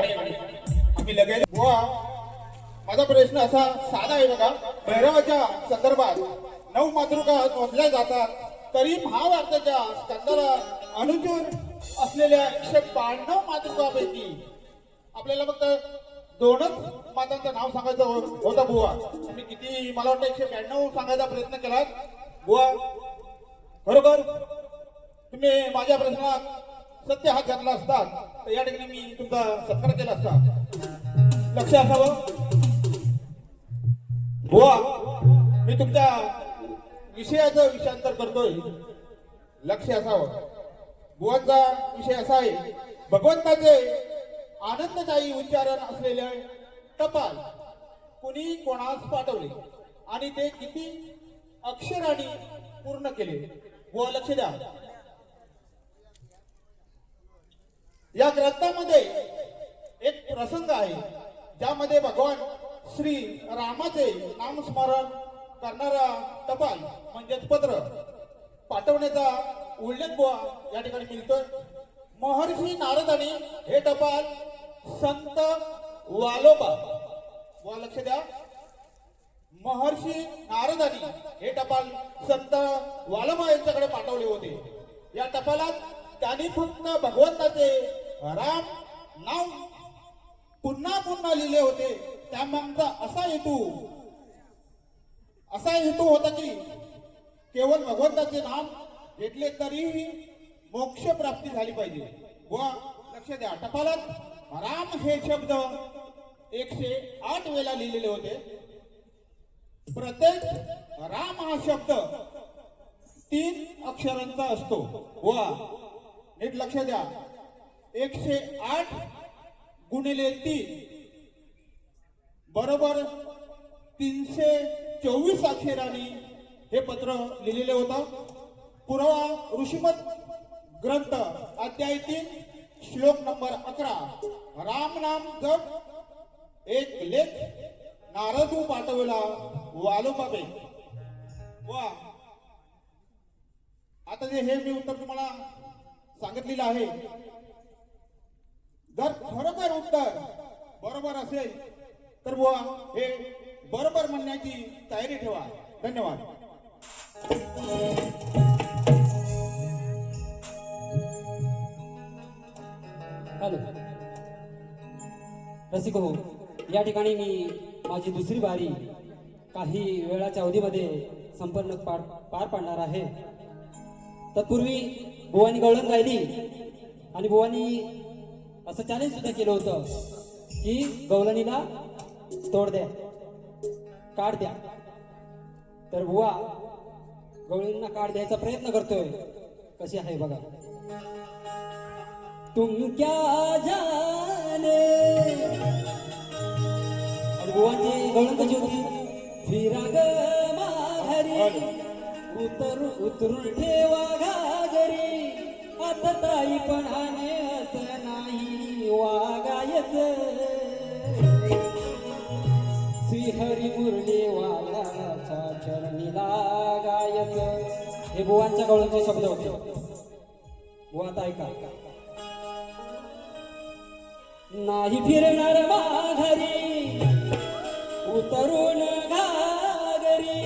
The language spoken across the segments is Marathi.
ठिकाणी आम्ही लगेच वा माझा प्रश्न असा साधा आहे बघा. भैरवाच्या संदर्भात नऊ मातृका नोंदल्या जातात तरी महाभारताच्या स्कंदाला अनुचूर असलेल्या एकशे ब्याण्णव मातृकापैकी आपल्याला फक्त दोनच मातांचं नाव सांगायचं हो- होतं बुवा. तुम्ही किती मला वाटतं एकशे ब्याण्णव सांगायचा प्रयत्न केलात. बुवा बरोबर तुम्ही माझ्या प्रश्नात सत्य हा घातला असतात तर या ठिकाणी मी तुमचा सत्कार केला असता. लक्ष असावं. बुवा मी तुमच्या विषयाचं विषयांतर करतोय. लक्ष असावं. बुवांचा विषय असा आहे भगवंताचे आनंददायी उच्चारण असलेले टपाल कुणी कोणास पाठवले? आणि ते किती अक्षरांनी पूर्ण केले? बुवा लक्ष द्या. या ग्रंथामध्ये एक प्रसंग आहे ज्यामध्ये भगवान श्री रामाचे नामस्मरण करणारा टपाल म्हणजेच पत्र पाठवण्याचा उल्लेख बुवा या ठिकाणी मिळतोय. महर्षी नारदाने हे टपाल संत वालोबा वा लक्ष द्या महर्षी नारदानी हे टपाल संत वालोबा यांच्याकडे पाठवले होते. या टपालात त्यांनी फक्त भगवंताचे राम नाव पुन्हा पुन्हा लिहिले होते. त्यामागचा असा हेतू असा हेतू होता की केवळ भगवंताचे नाम घेतले तरीही मोक्ष प्राप्ती झाली पाहिजे. व लक्ष द्या. टपालात राम हे शब्द एकशे आठ वेळा लिहिलेले होते. प्रत्येक राम हा शब्द तीन अक्षरांचा असतो. व नीट लक्ष द्या. एकशे आठ गुणिले तीन. बरोबर तीनशे चोवीस अक्षरांनी हे पत्र लिहिलेले होतं. पुरावा ऋषीमत ग्रंथ अध्याय तीन श्लोक नंबर अकरा. राम नाम जप एक लेख नारदू पाठवला वालोबाबे वा. आता जे हे मी उत्तर तुम्हाला सांगितलेलं आहे जर खरोखर उत्तर बरोबर असेल तर बुवा हे बरोबर म्हणण्याची तयारी ठेवा. धन्यवाद. हॅलो. रसिक हो या ठिकाणी मी माझी दुसरी बारी काही वेळाच्या अवधीमध्ये संपन्न पार पार पाडणार आहे. तत्पूर्वी बुवानी गवळण गायली आणि बुवानी असं चॅलेंज सुद्धा केलं होतं. की गवळणीला तोड द्या. काढ द्या. तर बुवा गवळणींना काढ द्यायचा प्रयत्न करतोय. कशी आहे बघा. तुम क्या जाने बुवांची गवळण कशी होती? फिरा ग माघारी उतरू उतरून ठेवा घागरी. आता ताई पणाने असं नाही. वागायच. श्रीहरी मुरली वाल्याच्या चरणी लागायच हे बुवांच्या गळूनचे शब्द होते. बुवा आता ऐका. नाही फिरणार माघारी उतरून घागरी.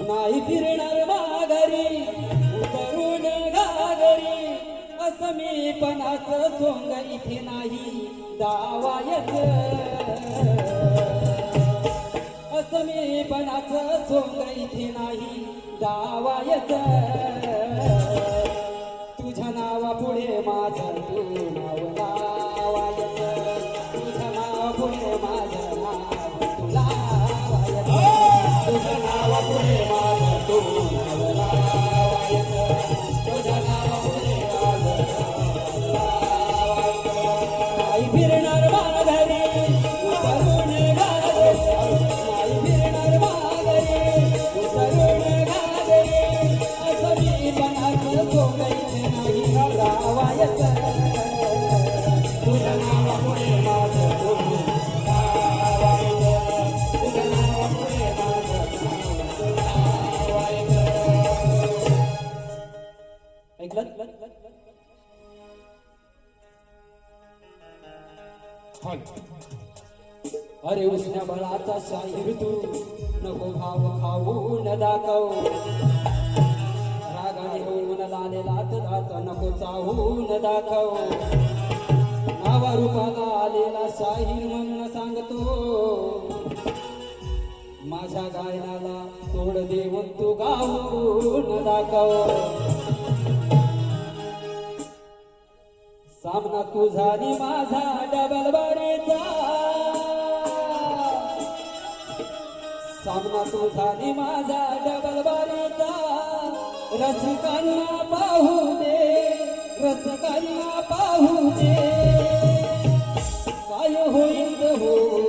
नाही फिरणार माघारी उतरून सोंग इथे नाही दावायच असमीपणाचं सोंग इथे नाही दावायच तुझ्या नावा पुढे माझं तू नाव शाहीर तू नको भाव खाऊ न दाखव. रागाने होऊन लालेला दात नको चाहू न दाखव. नावा रूपाला आलेला शाहीर म्हणून सांगतो माझ्या गायनाला तोड देऊन तू गाऊन दाखव. सामना तुझा आणि माझा डबल बारीचा सामना तुझा आणि माझा डबल बारीचा रसिकांना पाहू दे रसिकांना पाहू दे. काय होईल हो?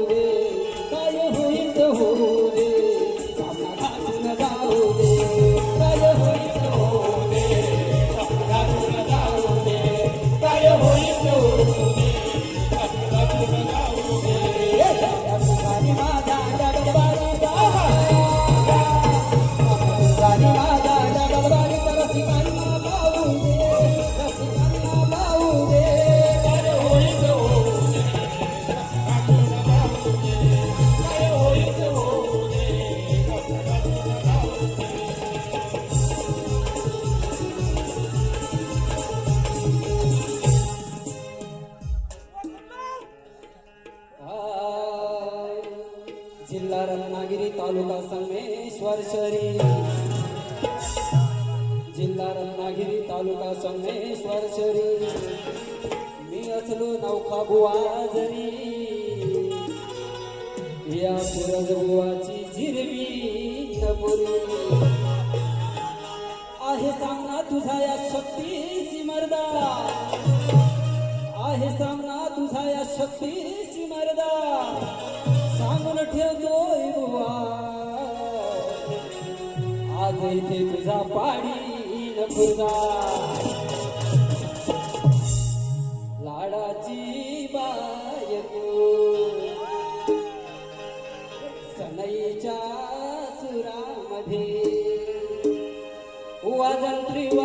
पुरज झिरवी जिरवी आहे सांगना तुझा या शक्तीशी मर्दा आहे सांगना तुझा या शक्तीशी मर्दा सांगून ठेवतो बुवा. आज इथे तुझा पाडी नपुरदा Adi, Uajan Triwa.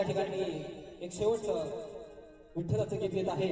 या ठिकाणी एक शेवटचं विठ्ठलाचं गीत येत आहे.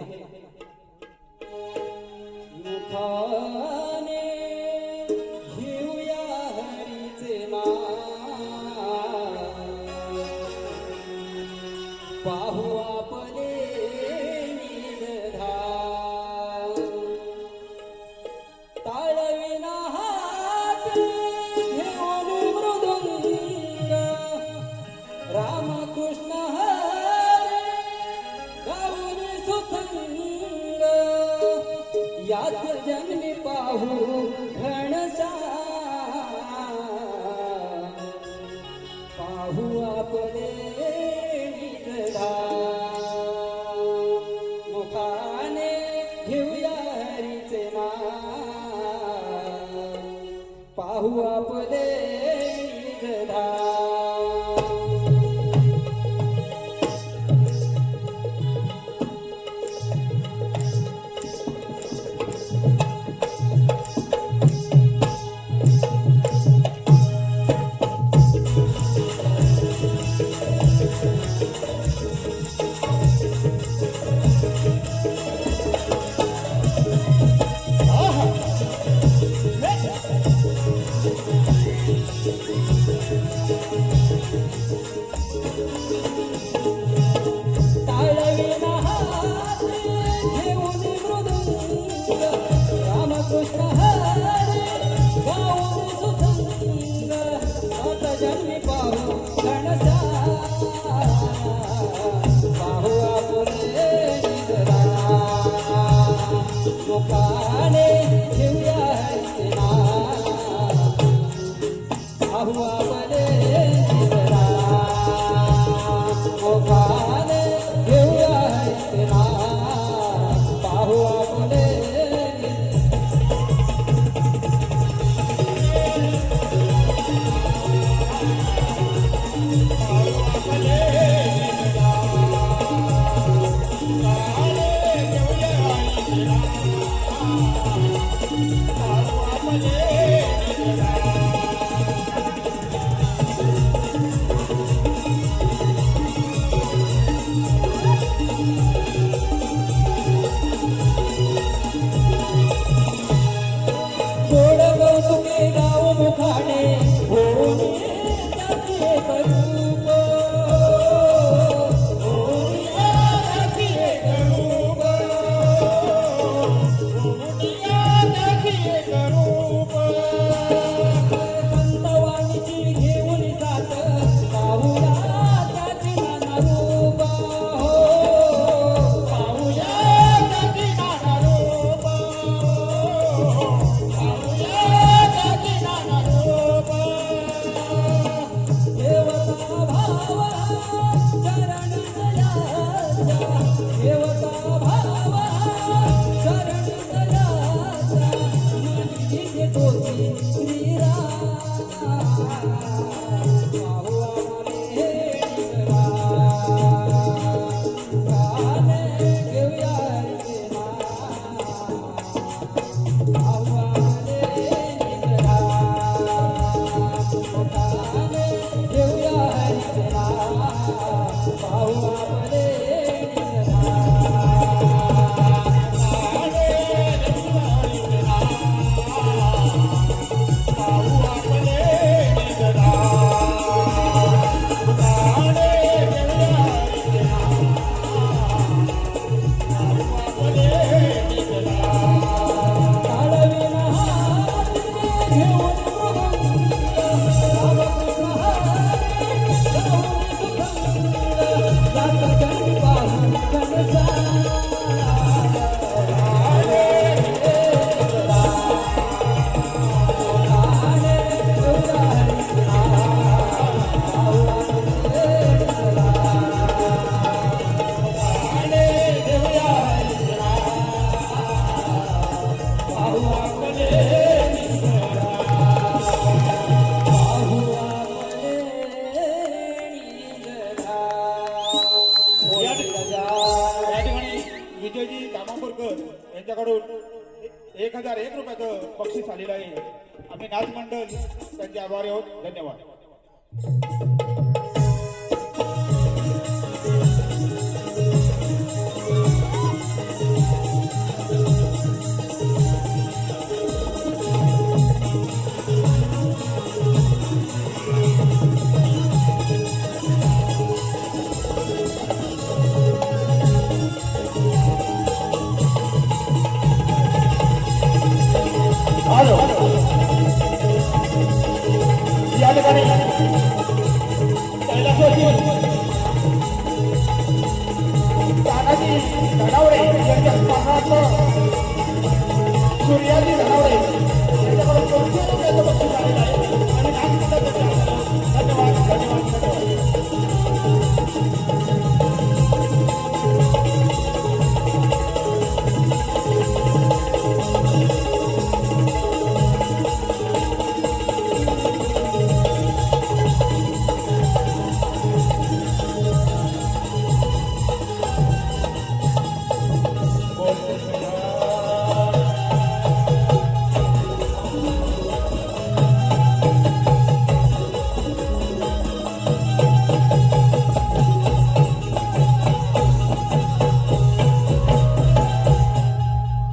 الله मोहने da da da विजयजी दामापूरकर यांच्याकडून एक हजार एक रुपयाचं बक्षीस आलेलं आहे. आम्ही नाच मंडळ त्यांचे आभारी आहोत. धन्यवाद.